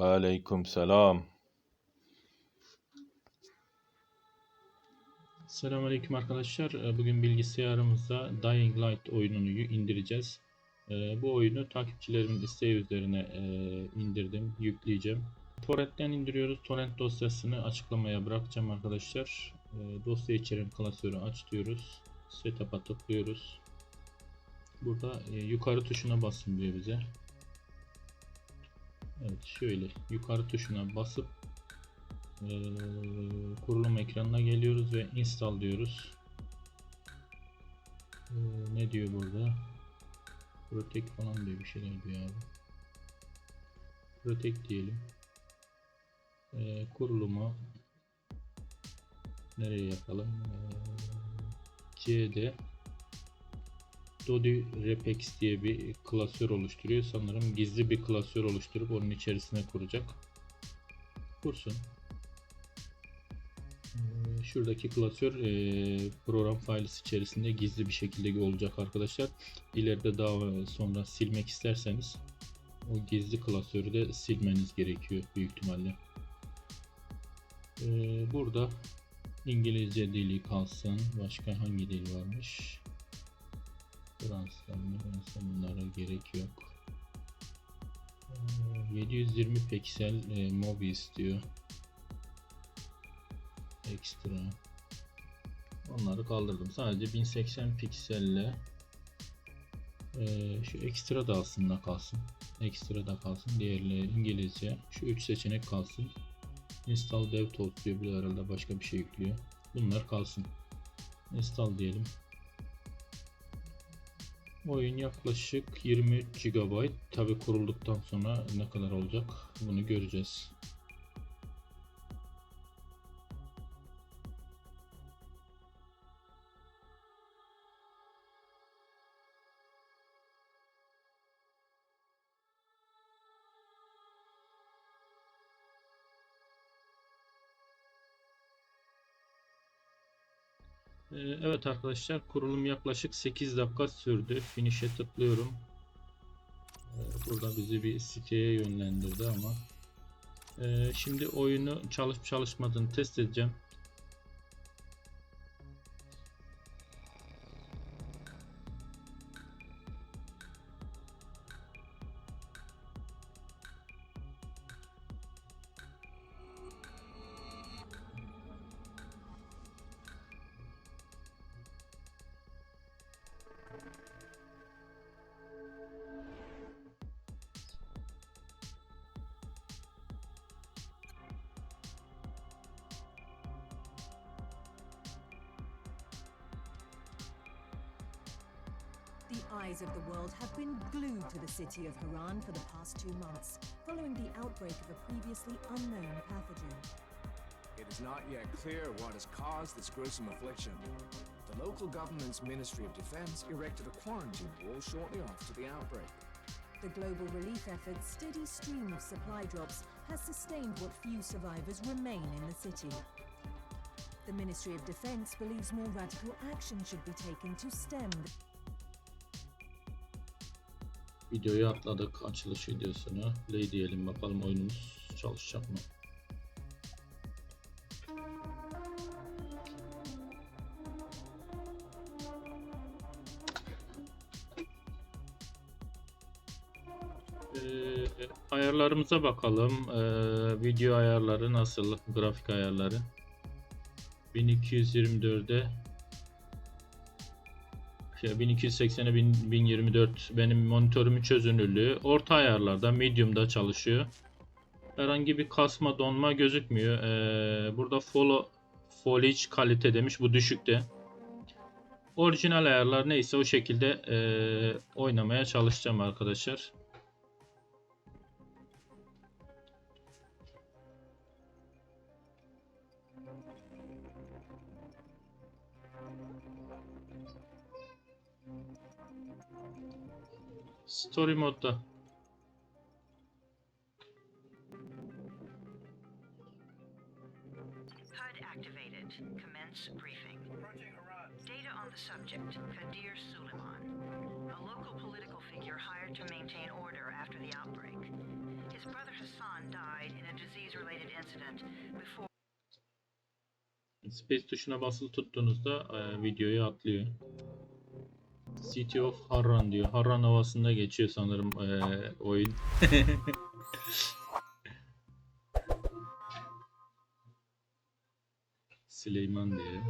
Ve aleyküm selam. Selamünaleyküm arkadaşlar. Ee, Bugün bilgisayarımıza Dying Light oyununu indireceğiz. Ee, Bu oyunu takipçilerimin isteği üzerine e, indirdim, yükleyeceğim. Torrent'ten indiriyoruz. Torrent dosyasını açıklamaya bırakacağım arkadaşlar. Ee, Dosya içeren klasörü aç diyoruz. Setup'a tıklıyoruz. Burada e, yukarı tuşuna basın diyor bize. Evet şöyle yukarı tuşuna basıp ee, kurulum ekranına geliyoruz ve install diyoruz. Ee, ne diyor burada? Protect falan diyor bir şeyler diyor abi. Protect diyelim. Ee, kurulumu nereye yapalım? Ee, C'de Dodi Repex diye bir klasör oluşturuyor. Sanırım gizli bir klasör oluşturup onun içerisine kuracak. Kursun. Ee, Şuradaki klasör e, program failisi içerisinde gizli bir şekilde olacak arkadaşlar. İleride daha sonra silmek isterseniz o gizli klasörü de silmeniz gerekiyor büyük ihtimalle. Ee, Burada İngilizce dili kalsın. Başka hangi dil varmış? Mı? Fransa bunlara gerek yok. Ee, 720 piksel e, mobi istiyor. Ekstra. Onları kaldırdım. Sadece 1080 pikselle ee, şu ekstra da aslında kalsın. Ekstra da kalsın. Diğerleri İngilizce. Şu üç seçenek kalsın. İnstall devtools diyor bir de herhalde başka bir şey yüklüyor. Bunlar kalsın. İnstall diyelim oyun yaklaşık 23 GB tabi kurulduktan sonra ne kadar olacak bunu göreceğiz Evet arkadaşlar kurulum yaklaşık 8 dakika sürdü. Finish'e tıklıyorum. Ee, Burada bizi bir siteye yönlendirdi ama. Ee, Şimdi oyunu çalışıp çalışmadığını test edeceğim. The eyes of the world have been glued to the city of Haran for the past two months, following the outbreak of a previously unknown pathogen. It is not yet clear what has caused this gruesome affliction. The local government's Ministry of Defense erected a quarantine wall shortly after the outbreak. The global relief effort's steady stream of supply drops has sustained what few survivors remain in the city. The Ministry of Defense believes more radical action should be taken to stem the Videoyu atladık açılış videosunu. Play diyelim bakalım oyunumuz çalışacak mı? Ee, ayarlarımıza bakalım. Ee, video ayarları nasıl? Grafik ayarları. 1224'e şey 1280'e 1000 1024 benim monitörümün çözünürlüğü. Orta ayarlarda medium'da çalışıyor. Herhangi bir kasma donma gözükmüyor. Ee, burada follow foliage kalite demiş. Bu düşükte. Orijinal ayarlar neyse o şekilde ee, oynamaya çalışacağım arkadaşlar. Story modda. HUD activated. Commence briefing. Data on the subject, Kadir Suleiman. A local political figure hired to maintain order after the outbreak. His brother Hassan died incident before Space tuşuna basılı tuttuğunuzda e, videoyu atlıyor. City of Harran diyor. Harran havasında geçiyor sanırım e, oyun. Süleyman diyor.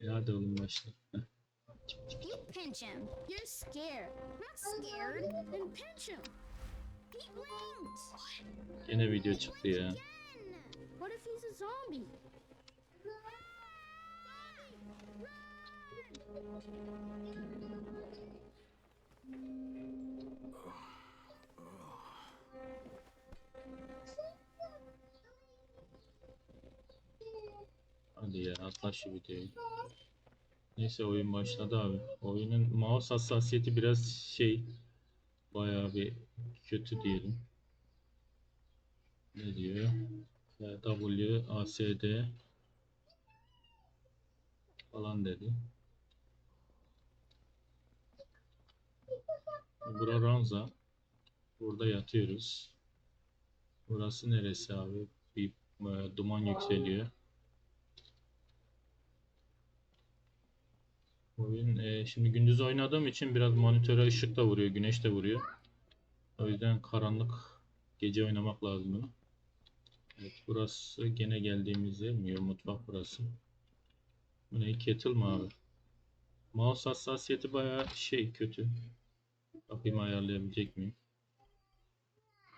E hadi oğlum başla. Pinch him. You're scared. Not scared. Then pinch him. He blinked. Gene video çıktı ya. What if he's a zombie? Hadi ya atla şu videoyu. Neyse oyun başladı abi. Oyunun mouse hassasiyeti biraz şey bayağı bir kötü diyelim. Ne diyor? W, ASD falan dedi. Bura ranza. Burada yatıyoruz. Burası neresi abi? Bir e, duman yükseliyor. Oyun e, şimdi gündüz oynadığım için biraz monitöre ışık da vuruyor, güneş de vuruyor. O yüzden karanlık gece oynamak lazım bunu. Evet, burası gene geldiğimiz yer mi? Mutfak burası. Bu ne? Kettle mı abi? Mouse hassasiyeti bayağı şey kötü. Bakayım ayarlayabilecek miyim?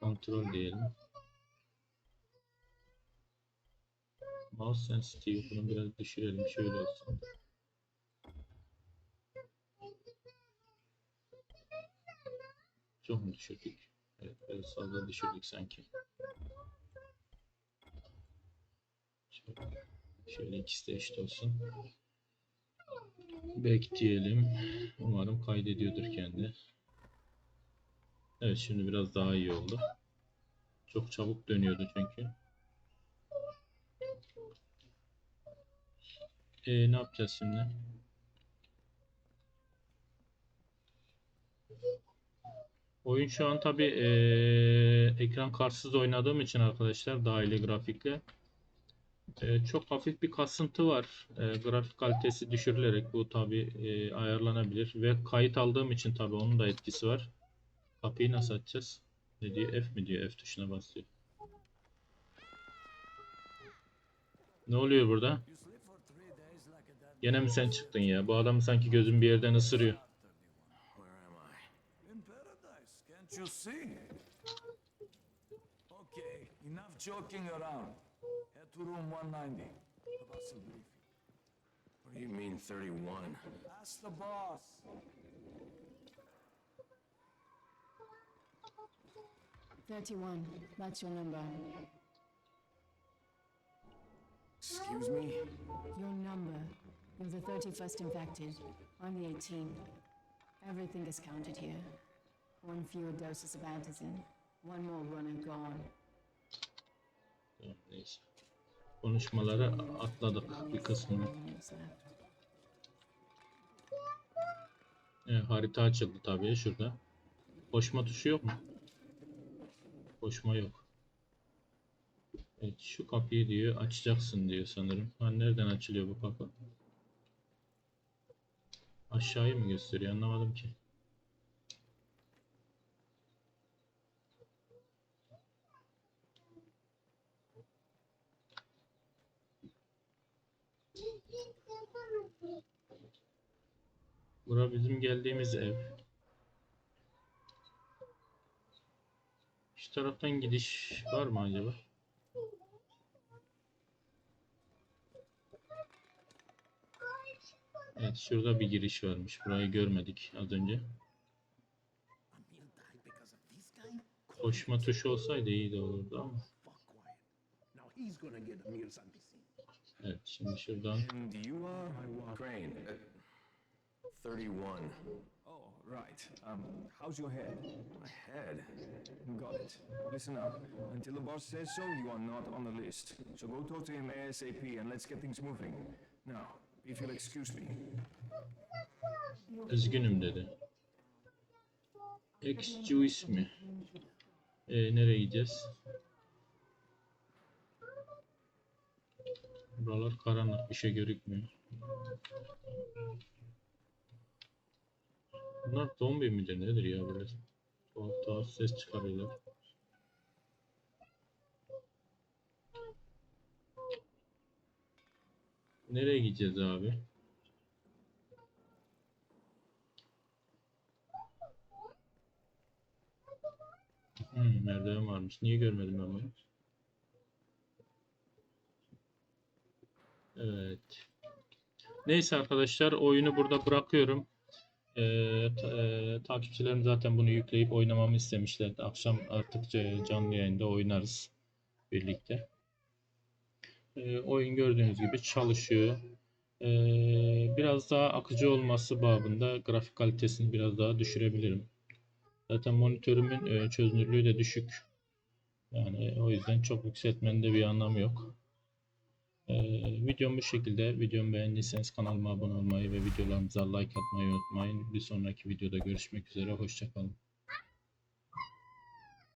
Kontrol diyelim. Mouse sensitive. Bunu biraz düşürelim. Şöyle olsun. Çok mu düşürdük? Evet, biraz fazla düşürdük sanki. Şöyle, şöyle ikisi de eşit olsun. Bekleyelim. Umarım kaydediyordur kendi. Evet şimdi biraz daha iyi oldu. Çok çabuk dönüyordu çünkü. Ee, ne yapacağız şimdi? Oyun şu an tabi ekran kartsız oynadığım için arkadaşlar dahili grafikle eee, çok hafif bir kasıntı var. Eee, grafik kalitesi düşürülerek bu tabi ayarlanabilir ve kayıt aldığım için tabi onun da etkisi var. Kapıyı nasıl açacağız? Ne diyor? F mi diyor? F tuşuna basıyor. Ne oluyor burada? Gene mi sen çıktın ya? Bu adam sanki gözüm bir yerden ısırıyor. Where am I? In paradise, can't you see? Okay, enough joking around. Head to room 190. The boss will brief you. What do you mean 31? Ask the boss. Thirty-one. That's your number. Excuse me? Your number. You're the thirty-first infected. I'm the eighteenth. Everything is counted here. One fewer doses of antizin. One more runner gone. Neyse. Konuşmaları atladık bir kısmını. Evet, harita açıldı tabii şurada. Koşma tuşu yok mu? Koşma yok. Evet şu kapıyı diyor açacaksın diyor sanırım. Ha nereden açılıyor bu kapı? Aşağıyı mı gösteriyor anlamadım ki. Bura bizim geldiğimiz ev. Taraftan gidiş var mı acaba? Evet şurada bir giriş varmış. Burayı görmedik az önce. Koşma tuşu olsaydı iyi de olurdu ama. Evet şimdi şuradan And you are? Crane, uh, 31. Right. Um, how's your head? My head. Got it. Listen up. Until the boss says so, you are not on the list. So go talk to him ASAP and let's get things moving. Now, if you'll excuse me. üzgünüm dedi. Ex-Jewish mi? Ee, nereye gideceğiz? Buralar karanlık bir şey görükmüyor. Bunlar zombi midir nedir ya böyle? Tuhaf tuhaf ses çıkarıyorlar. Nereye gideceğiz abi? Hmm, merdiven varmış. Niye görmedim ben bunu? Evet. Neyse arkadaşlar oyunu burada bırakıyorum. Ee, ta- e, takipçilerim zaten bunu yükleyip oynamamı istemişlerdi. Akşam artık ca- canlı yayında oynarız birlikte. Ee, oyun gördüğünüz gibi çalışıyor. Ee, biraz daha akıcı olması babında grafik kalitesini biraz daha düşürebilirim. Zaten monitörümün e, çözünürlüğü de düşük. Yani o yüzden çok yükseltmenin de bir anlamı yok. Ee, bu şekilde. Videomu beğendiyseniz kanalıma abone olmayı ve videolarımıza like atmayı unutmayın. Bir sonraki videoda görüşmek üzere. Hoşçakalın.